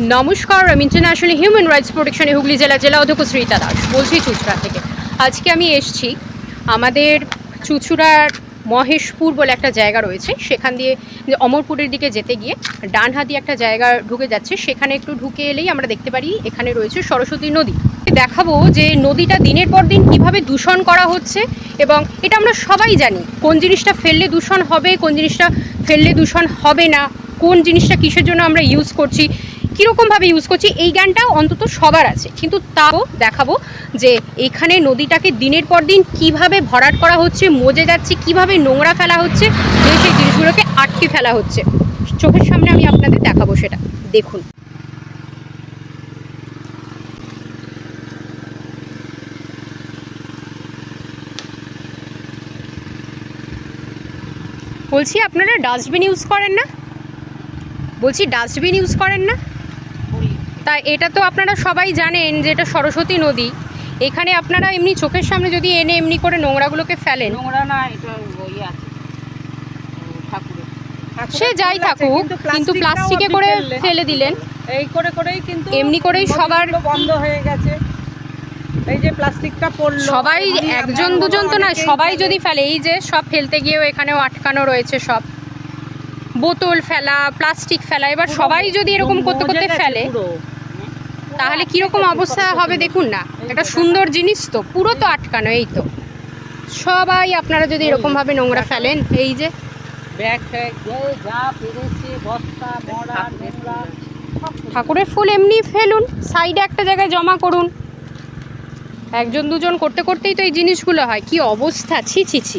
নমস্কার, আমি international human rights প্রোটেকশনে হুগলি জেলা জেলা অধ্যক্ষ শ্রীতা দাস বলছি চুচড়া থেকে। আজকে আমি এসছি আমাদের চুচুড়ার মহেশপুর বলে একটা জায়গা রয়েছে, সেখান দিয়ে অমরপুরের দিকে যেতে গিয়ে ডান হাতি একটা জায়গা ঢুকে যাচ্ছে, সেখানে একটু ঢুকে এলেই আমরা দেখতে পারি এখানে রয়েছে সরস্বতী নদী। দেখাবো যে নদীটা দিনের পর দিন কীভাবে দূষণ করা হচ্ছে এবং এটা আমরা সবাই জানি, কোন জিনিসটা ফেললে দূষণ হবে, কোন জিনিসটা ফেললে দূষণ হবে না, কোন জিনিসটা কিসের জন্য আমরা ইউজ করছি কীরকমভাবে ইউজ করছি, এই জ্ঞানটাও অন্তত সবার আছে। কিন্তু তাও দেখাবো যে এখানে নদীটাকে দিনের পর দিন কীভাবে ভরাট করা হচ্ছে, মজে যাচ্ছে, কীভাবে নোংরা ফেলা হচ্ছে সেই জিনিসগুলোকে আটকে ফেলা হচ্ছে। চোখের সামনে আমি আপনাদের দেখাবো সেটা। দেখুন। বলছি, আপনারা ডাস্টবিন ইউজ করেন না? বলছি ডাস্টবিন ইউজ করেন না? তা এটা তো আপনারা সবাই জানেন যে এটা সরস্বতী নদী। এখানে আপনারা এমনি চোখের সামনে যদি এনে এমনি করে নোংরাগুলোকে ফেলেন। নোংরা না এটা ওই আছে। ঠাকুরের। সে যাই থাকুক কিন্তু প্লাস্টিকে করে ফেলে দিলেন। এই করে করেই কিন্তু এমনি করেই সবার- বন্ধ হয়ে গেছে। এই যে প্লাস্টিকটা পড়ল সবাই একজন দুজন তো না সবাই যদি ফেলে এই যে সব ফেলতে গিয়েও এখানেও আটকানো রয়েছে সব। বোতল ফেলা প্লাস্টিক ফেলা এবার সবাই যদি এরকম করতে করতে ফেলে। তাহলে কীরকম অবস্থা হবে দেখুন না। একটা সুন্দর জিনিস তো পুরো তো আটকানো এই তো। সবাই আপনারা যদি এরকমভাবে নোংরা ফেলেন এই যে। ঠাকুরের ফুল এমনি ফেলুন সাইডে একটা জায়গায় জমা করুন। একজন দুজন করতে করতেই তো এই জিনিসগুলো হয়। কি অবস্থা? ছি ছি ছি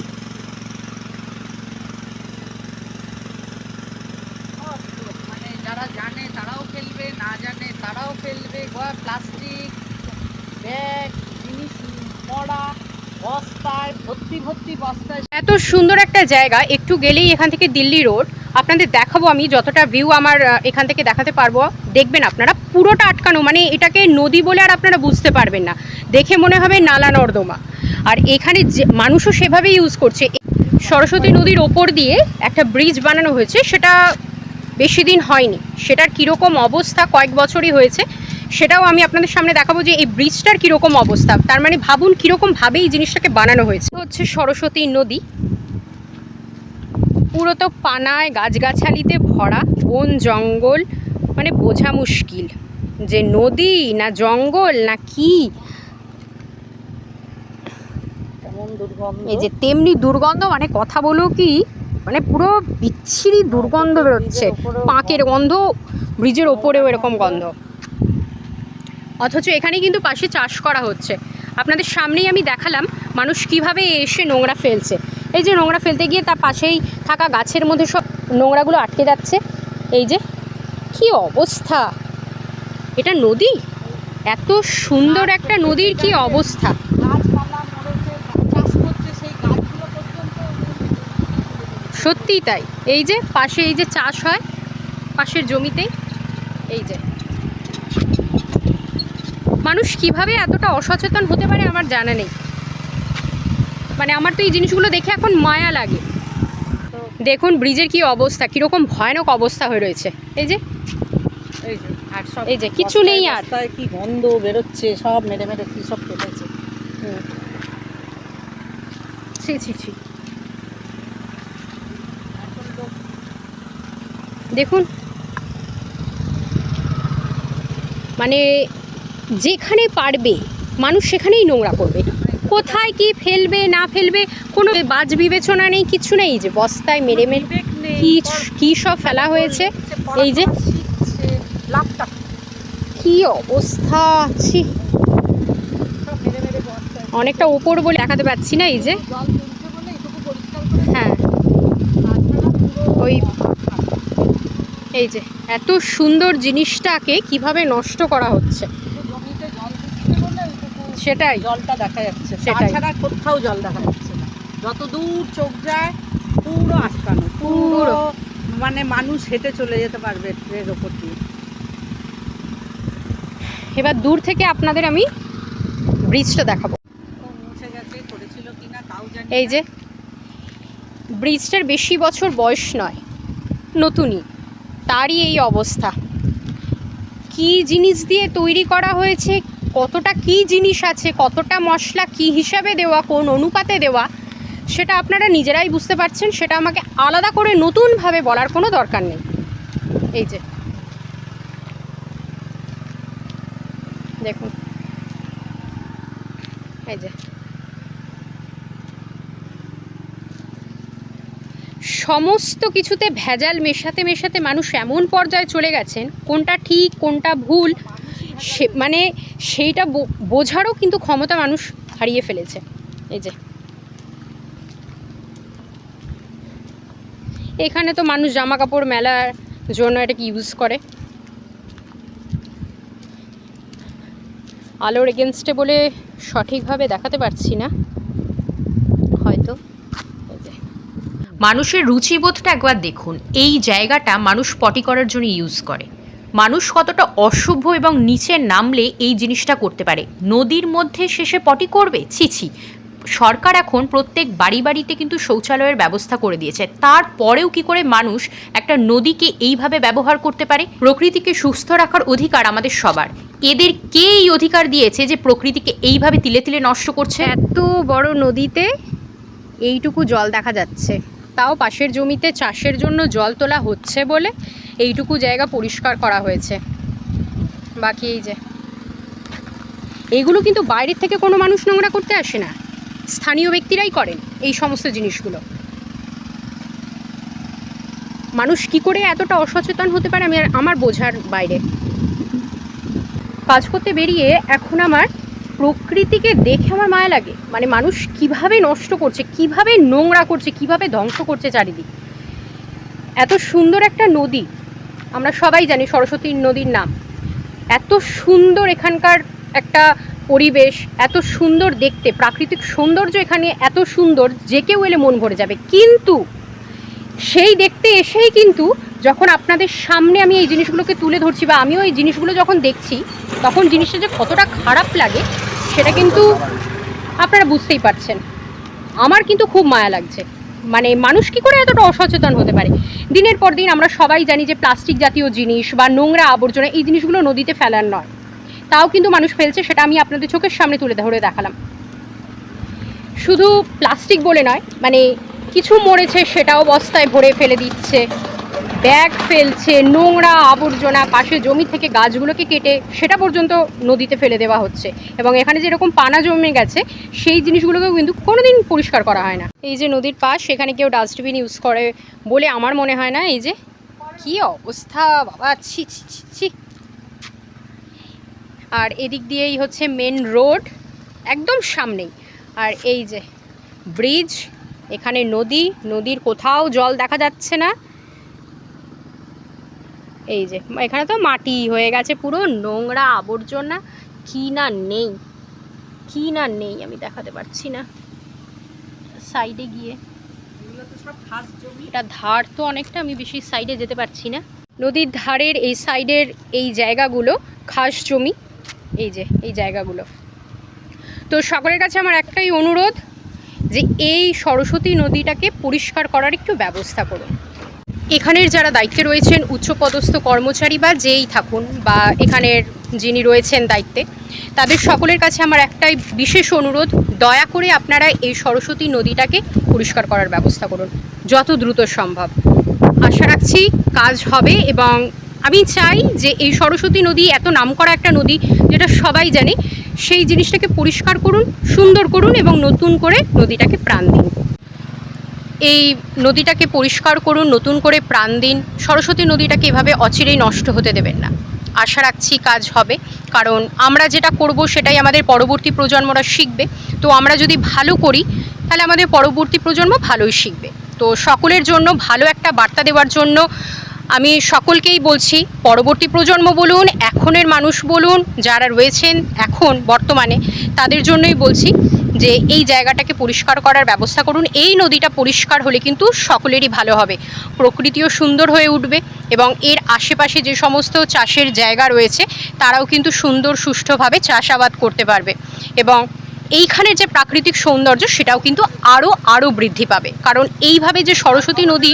সব তো, মানে যারা জানে তারাও ফেলবে না জানে তারাও ফেলবে প্লাস্টিক, ব্যাগ, জিনিস মরা বস্তায়, ভর্তি ভর্তি বস্তায় এত সুন্দর একটা জায়গা, একটু গেলেই এখান থেকে দিল্লি রোড। আপনাদের দেখাবো আমি যতটা ভিউ আমার এখান থেকে দেখাতে পারব। দেখবেন আপনারা পুরোটা আটকানো মানে এটাকে নদী বলে আর আপনারা বুঝতে পারবেন না। দেখে মনে হবে নালা নর্দমা। আর এখানে মানুষও সেভাবে ইউজ করছে। সরস্বতী নদীর ওপর দিয়ে একটা ব্রিজ বানানো হয়েছে, সেটা বেশি দিন হয়নি। সেটার কীরকম অবস্থা কয়েক বছরই হয়েছে। সেটাও আমি আপনাদের সামনে দেখাবো যে এই ব্রিজটার কীরকম অবস্থা। তার মানে ভাবুন কীরকমভাবে এই জিনিসটাকে বানানো হয়েছে। হচ্ছে সরস্বতী নদী। পুরো তো পানায় গাছগাছালিতে ভরা বন জঙ্গল মানে বোঝা মুশকিল। যে নদী না জঙ্গল না কি? এই যে তেমনি দুর্গন্ধ মানে কথা বলো কি মানে পুরো বিচ্ছিরি দুর্গন্ধ বেরোচ্ছে। পাঁকের গন্ধ ব্রিজের ওপরেও এরকম গন্ধ। অথচ এখানে কিন্তু পাশে চাষ করা হচ্ছে। আপনাদের সামনেই আমি দেখালাম মানুষ কীভাবে এসে নোংরা ফেলছে। এই যে নোংরা ফেলতে গিয়ে তার পাশেই থাকা গাছের মধ্যে সব নোংরাগুলো আটকে যাচ্ছে। এই যে, কি অবস্থা? এটা নদী? এত সুন্দর একটা নদীর কি অবস্থা? সত্যিই তাই। এই যে, পাশে এই যে চাষ হয়, পাশের জমিতেই। এই যে। মানুষ কীভাবে এতটা অসচেতন হতে পারে আমার জানা নেই। মানে আমার তো এই জিনিসগুলো দেখে এখন মায়া লাগে। দেখুন ব্রিজের কি অবস্থা কীরকম ভয়ানক অবস্থা হয়ে রয়েছে। এই যে এই যে কিচ্ছু নেই আর। কি গন্ধ বেরোচ্ছে সব মেরে মেরে কি সব ফেলেছে ছি ছি ছি। দেখুন। মানে যেখানে পারবে মানুষ সেখানেই নোংরা করবে। কোথায় কি ফেলবে না ফেলবে কোনো বাজ বিবেচনা নেই কিছু নেই। যে বস্তায় মেরে মেরে কি কি সব ফেলা হয়েছে? এই যে কি অবস্থা? ছি। সব মেরে মেরে বস্তায় অনেকটা ওপর বলে দেখাতে পাচ্ছি না এই যে। হ্যাঁ। ওই এই যে এত সুন্দর জিনিসটাকে কীভাবে নষ্ট করা হচ্ছে শুধু জমিতে জল দিচ্ছে বলে ওইটুকু সেটাই। জলটা দেখা যাচ্ছে। সেটাই। তাছাড়া কোথাও জল দেখা যাচ্ছে না। যত দূর চোখ যায় পুরো আটকানো পুরো। মানে মানুষ হেঁটে চলে যেতে পারবে ট্রের ওপর দিয়ে। এবার দূর থেকে আপনাদের আমি ব্রিজটা দেখাবো। এই যে ব্রিজটার বেশি বছর বয়স নয় নতুনই। তারই এই অবস্থা। কি জিনিস দিয়ে তৈরি করা হয়েছে কতটা কি জিনিস আছে, কতটা মশলা কি হিসাবে দেওয়া, কোন অনুপাতে দেওয়া, সেটা আপনারা নিজেরাই বুঝতে পারছেন, সেটা আমাকে আলাদা করে নতুনভাবে বলার কোনো দরকার নেই। এই যে। দেখুন। এই যে। সমস্ত কিছুতে ভেজাল মেশাতে মেশাতে মানুষ এমন পর্যায়ে চলে গেছেন, কোনটা ঠিক, কোনটা ভুল সে মানে সেইটা বোঝারও কিন্তু ক্ষমতা মানুষ হারিয়ে ফেলেছে। এই যে। এখানে তো মানুষ জামা কাপড় মেলার জন্য এটাকে ইউজ করে? আলোর এগেনস্টে বলে সঠিকভাবে দেখাতে পারছি না। হয়তো। মানুষের রুচিবোধটা একবার দেখুন। এই জায়গাটা মানুষ পটি করার জন্য ইউজ করে। মানুষ কতটা অসভ্য এবং নিচে নামলে এই জিনিসটা করতে পারে? নদীর মধ্যে শেষে পটি করবে? ছি ছি। সরকার এখন প্রত্যেক বাড়ি বাড়িতে কিন্তু শৌচালয়ের ব্যবস্থা করে দিয়েছে। তারপরেও কি করে মানুষ একটা নদীকে এইভাবে ব্যবহার করতে পারে? প্রকৃতিকে সুস্থ রাখার অধিকার আমাদের সবার। এদের কে এই অধিকার দিয়েছে যে প্রকৃতিকে এইভাবে তিলে তিলে নষ্ট করছে? এত বড় নদীতে এইটুকু জল দেখা যাচ্ছে। তাও পাশের জমিতে চাষের জন্য জল তোলা হচ্ছে বলে এইটুকু জায়গা পরিষ্কার করা হয়েছে। বাকি এই যে। এইগুলো কিন্তু বাইরের থেকে কোনো মানুষ নোংরা করতে আসে না। স্থানীয় ব্যক্তিরাই করেন এই সমস্ত জিনিসগুলো। মানুষ কি করে এতটা অসচেতন হতে পারে আমি আমার বোঝার বাইরে। কাজ করতে বেরিয়ে এখন আমার প্রকৃতিকে দেখে আমার মায়া লাগে। মানে মানুষ কীভাবে নষ্ট করছে, কীভাবে নোংরা করছে, কীভাবে ধ্বংস করছে চারিদিক। এত সুন্দর একটা নদী আমরা সবাই জানি সরস্বতী নদীর নাম। এত সুন্দর এখানকার একটা পরিবেশ, এত সুন্দর দেখতে, প্রাকৃতিক সৌন্দর্য এখানে এত সুন্দর যে কেউ এলে মন ভরে যাবে। কিন্তু সেই দেখতে এসেই কিন্তু যখন আপনাদের সামনে আমি এই জিনিসগুলোকে তুলে ধরছি বা আমিও এই জিনিসগুলো যখন দেখছি, তখন জিনিসটা যে কতটা খারাপ লাগে, সেটা কিন্তু আপনারা বুঝতেই পারছেন। আমার কিন্তু খুব মায়া লাগছে। মানে মানুষ কি করে এতটা অসচেতন হতে পারে? দিনের পর দিন আমরা সবাই জানি যে প্লাস্টিক জাতীয় জিনিস বা নোংরা আবর্জনা এই জিনিসগুলো নদীতে ফেলার নয়। তাও কিন্তু মানুষ ফেলছে, সেটা আমি আপনাদের চোখের সামনে তুলে ধরে দেখালাম। শুধু প্লাস্টিক বলে নয় মানে কিছু মরেছে সেটাও বস্তায় ভরে ফেলে দিচ্ছে। ব্যাগ ফেলছে, নোংরা আবর্জনা পাশে জমি থেকে গাছগুলোকে কেটে সেটা পর্যন্ত নদীতে ফেলে দেওয়া হচ্ছে। এবং এখানে যেরকম পানা জমে গেছে, সেই জিনিসগুলোকেও কিন্তু কোনোদিন পরিষ্কার করা হয় না। এই যে নদীর পাশ, সেখানে কেউ ডাস্টবিন ইউজ করে বলে আমার মনে হয় না, এই যে কি অবস্থা, বাবা, ছি ছি ছি ছি। আর এদিক দিয়েই হচ্ছে মেন রোড একদম সামনেই। আর এই যে ব্রিজ এখানে নদী, নদীর কোথাও জল দেখা যাচ্ছে না। এই যে, এখানে তো মাটি হয়ে গেছে পুরো, নোংরা আবর্জনা, কি না নেই, কি না নেই আমি দেখাতে পারছি না। সাইডে গিয়ে। এটা ধার তো অনেকটা, আমি বেশি সাইডে যেতে পারছি না। নদীর ধারের এই সাইডের এই জায়গাগুলো, খাস জমি, এই যে, এই জায়গাগুলো। তো সকলের কাছে আমার একটাই অনুরোধ যে এই সরস্বতী নদীটাকে পরিষ্কার করার একটু ব্যবস্থা করুন। এখানের যারা দায়িত্বে রয়েছেন উচ্চপদস্থ কর্মচারী বা যেই থাকুন বা এখানের যিনি রয়েছেন দায়িত্বে, তাদের সকলের কাছে আমার একটাই বিশেষ অনুরোধ, দয়া করে আপনারা এই সরস্বতী নদীটাকে পরিষ্কার করার ব্যবস্থা করুন, যত দ্রুত সম্ভব। আশা রাখছি কাজ হবে এবং আমি চাই যে এই সরস্বতী নদী এত নামকরা একটা নদী যেটা সবাই জানে, সেই জিনিসটাকে পরিষ্কার করুন, সুন্দর করুন এবং নতুন করে নদীটাকে প্রাণ দিন। এই নদীটাকে পরিষ্কার করুন, নতুন করে প্রাণ দিন। সরস্বতী নদীটাকে এভাবে অচিরেই নষ্ট হতে দেবেন না। আশা রাখছি কাজ হবে। কারণ আমরা যেটা করব সেটাই আমাদের পরবর্তী প্রজন্মরা শিখবে। তো আমরা যদি ভালো করি, তাহলে আমাদের পরবর্তী প্রজন্ম ভালোই শিখবে। তো সকলের জন্য ভালো একটা বার্তা দেওয়ার জন্য আমি সকলকেই বলছি, পরবর্তী প্রজন্ম বলুন, এখনের মানুষ বলুন, যারা রয়েছেন এখন বর্তমানে, তাদের জন্যই বলছি যে এই জায়গাটাকে পরিষ্কার করার ব্যবস্থা করুন। এই নদীটা পরিষ্কার হলে কিন্তু সকলেরই ভালো হবে। প্রকৃতিও সুন্দর হয়ে উঠবে এবং এর আশেপাশে যে সমস্ত চাষের জায়গা রয়েছে, তারাও কিন্তু সুন্দর, সুষ্ঠুভাবে চাষাবাদ করতে পারবে এবং এইখানের যে প্রাকৃতিক সৌন্দর্য, সেটাও কিন্তু আরও আরও বৃদ্ধি পাবে। কারণ এইভাবে যে সরস্বতী নদী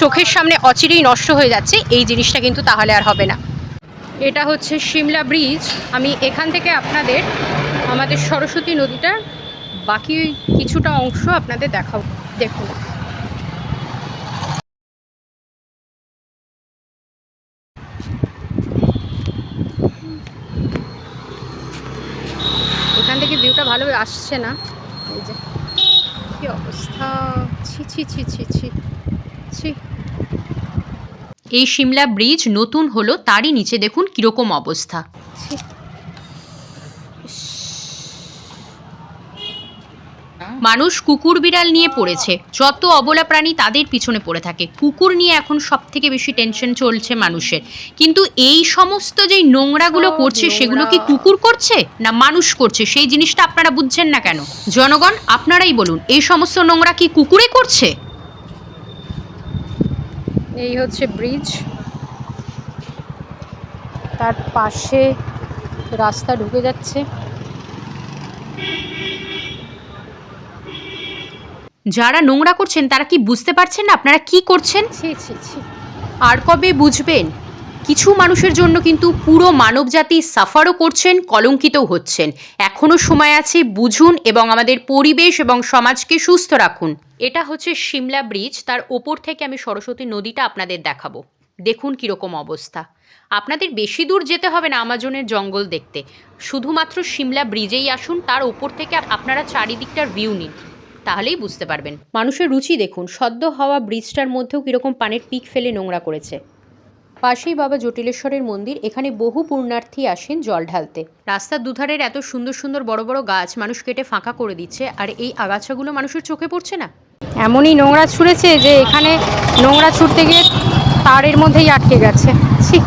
চোখের সামনে অচিরেই নষ্ট হয়ে যাচ্ছে, এই জিনিসটা কিন্তু তাহলে আর হবে না। এটা হচ্ছে সিমলা ব্রিজ। আমি এখান থেকে আপনাদের, আমাদের সরস্বতী নদীটার বাকি কিছুটা অংশ আপনাদের দেখাবো দেখুন। এখান থেকে ভিউটা ভালো আসছে না। এই যে, কি অবস্থা? ছি ছি ছি ছি ছি ছি। এই সিমলা ব্রিজ নতুন হলো, তারই নিচে দেখুন কীরকম অবস্থা। মানুষ কুকুর বিড়াল নিয়ে পড়েছে। যত অবলা প্রাণী তাদের পিছনে পড়ে থাকে। কুকুর নিয়ে এখন সব থেকে বেশি টেনশন চলছে মানুষের। কিন্তু এই সমস্ত যেই নোংরাগুলো করছে সেগুলো কি কুকুর করছে? না মানুষ করছে? সেই জিনিসটা আপনারা বুঝছেন না কেন? জনগণ আপনারাই বলুন এই সমস্ত নোংরা কি কুকুরে করছে? এই হচ্ছে ব্রিজ তার পাশে রাস্তা ঢুকে যাচ্ছে। যারা নোংরা করছেন তারা কি বুঝতে পারছেন না? আপনারা কি করছেন? আর কবে বুঝবেন? কিছু মানুষের জন্য কিন্তু পুরো মানবজাতি সাফারও করছেন কলঙ্কিতও হচ্ছেন। এখনও সময় আছে বুঝুন এবং আমাদের পরিবেশ এবং সমাজকে সুস্থ রাখুন। এটা হচ্ছে সিমলা ব্রিজ তার ওপর থেকে আমি সরস্বতী নদীটা আপনাদের দেখাবো। দেখুন কীরকম অবস্থা। আপনাদের বেশি দূর যেতে হবে না আমাজনের জঙ্গল দেখতে। শুধুমাত্র সিমলা ব্রিজেই আসুন তার ওপর থেকে আপনারা চারিদিকটার ভিউ নিন। তাহলেই বুঝতে পারবেন। মানুষের রুচি দেখুন, সদ্য হওয়া ব্রিজটার মধ্যেও কীরকম পানের পিক ফেলে নোংরা করেছে। পাশেই বাবা জটিলেশ্বরের মন্দির, এখানে বহু পুণ্যার্থী আসেন জল ঢালতে। রাস্তার দুধারের এত সুন্দর সুন্দর বড় বড় গাছ মানুষ কেটে ফাঁকা করে দিচ্ছে, আর এই আগাছাগুলো মানুষের চোখে পড়ছে না? এমনই নোংরা ছুঁড়েছে যে এখানে নোংরা ছুটতে গিয়ে তারের মধ্যেই আটকে গেছে। ছি।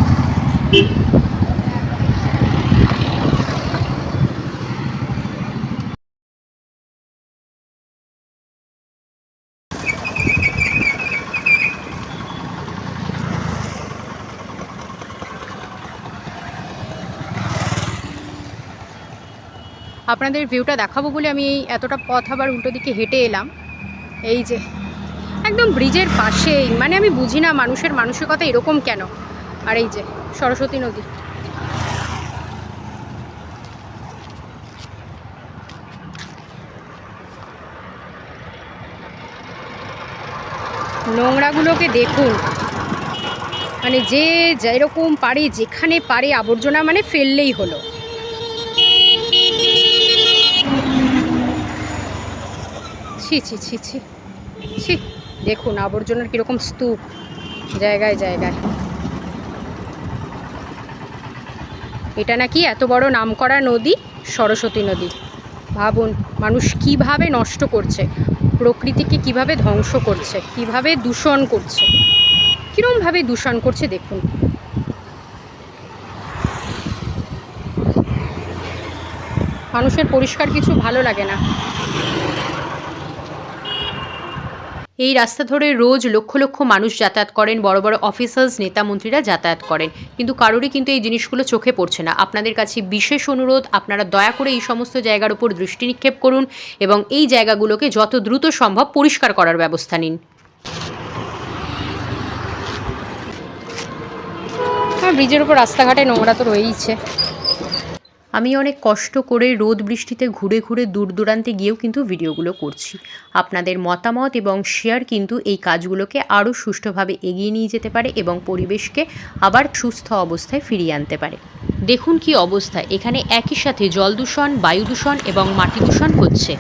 আপনাদের ভিউটা দেখাবো বলে আমি এই এতটা পথ আবার উল্টো দিকে হেঁটে এলাম। এই যে, একদম ব্রিজের পাশেই মানে আমি বুঝি না মানুষের মানসিকতা এরকম কেন? আর এই যে, সরস্বতী নদী। নোংরাগুলোকে দেখুন। মানে যে যেরকম পারে, যেখানে পারে আবর্জনা মানে ফেললেই হলো। ছি ছি ছি ছি। ছি, দেখুন আবর্জনার কীরকম স্তূপ। জায়গায় জায়গায়। এটা নাকি এত বড় নামকরা নদী? সরস্বতী নদী। ভাবুন, মানুষ কীভাবে নষ্ট করছে? প্রকৃতিকে কীভাবে ধ্বংস করছে? কীভাবে দূষণ করছে? কীরমভাবে দূষণ করছে, দেখুন। মানুষের পরিষ্কার কিছু ভালো লাগে না। এই রাস্তা ধরে রোজ লক্ষ লক্ষ মানুষ যাতায়াত করেন, বড় বড় অফিসার্স নেতা মন্ত্রীরা যাতায়াত করেন। কিন্তু কারোরই কিন্তু এই জিনিসগুলো চোখে পড়ছে না। আপনাদের কাছে বিশেষ অনুরোধ, আপনারা দয়া করে এই সমস্ত জায়গার উপর দৃষ্টি নিক্ষেপ করুন এবং এই জায়গাগুলোকে যত দ্রুত সম্ভব পরিষ্কার করার ব্যবস্থা নিন। হ্যাঁ ব্রিজের উপর রাস্তাঘাটে নোংরা তো রয়েইছে। আমি অনেক কষ্ট করে রোদ বৃষ্টিতে ঘুরে ঘুরে দূর দূরান্তে গিয়েও কিন্তু ভিডিওগুলো করছি। আপনাদের মতামত এবং শেয়ার কিন্তু এই কাজগুলোকে আরও সুষ্ঠুভাবে এগিয়ে নিয়ে যেতে পারে এবং পরিবেশকে আবার সুস্থ অবস্থায় ফিরিয়ে আনতে পারে। দেখুন কি অবস্থা। এখানে একই সাথে জল দূষণ, বায়ু দূষণ এবং মাটি দূষণ হচ্ছে।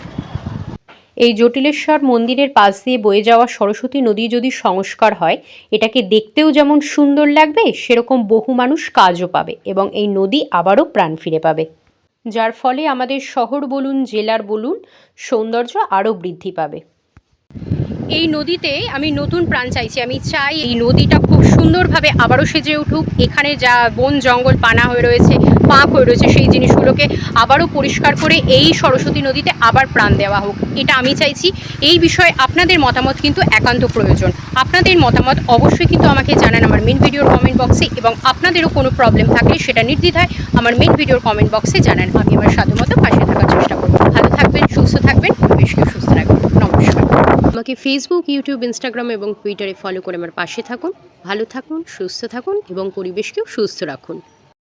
এই জটিলেশ্বর মন্দিরের পাশ দিয়ে বয়ে যাওয়া সরস্বতী নদী যদি সংস্কার হয়, এটাকে দেখতেও যেমন সুন্দর লাগবে, সেরকম বহু মানুষ কাজও পাবে এবং এই নদী আবারও প্রাণ ফিরে পাবে। যার ফলে আমাদের শহর বলুন, জেলার বলুন, সৌন্দর্য আরও বৃদ্ধি পাবে। এই নদীতে আমি নতুন প্রাণ চাইছি। আমি চাই এই নদীটা খুব সুন্দরভাবে আবারও সেজে উঠুক। এখানে যা বন জঙ্গল পানা হয়ে রয়েছে, পাঁক হয়ে রয়েছে, সেই জিনিসগুলোকে আবারও পরিষ্কার করে এই সরস্বতী নদীতে আবার প্রাণ দেওয়া হোক। এটা আমি চাইছি। এই বিষয়ে আপনাদের মতামত কিন্তু একান্ত প্রয়োজন। আপনাদের মতামত অবশ্যই কিন্তু আমাকে জানান আমার মেন ভিডিওর কমেন্ট বক্সে এবং আপনাদেরও কোনো প্রবলেম থাকলে সেটা নির্দ্বিধায় আমার মেন ভিডিওর কমেন্ট বক্সে জানান। আমি আমার সাধ্যমতো পাশে থাকার চেষ্টা করব। ভালো থাকবেন, সুস্থ থাকবেন পরিবেশকে সুস্থ রাখবেন। আমাকে ফেসবুক ইউটিউব ইনস্টাগ্রাম এবং টুইটারে ফলো করে আমার পাশে থাকুন। ভালো থাকুন, সুস্থ থাকুন এবং পরিবেশকেও সুস্থ রাখুন।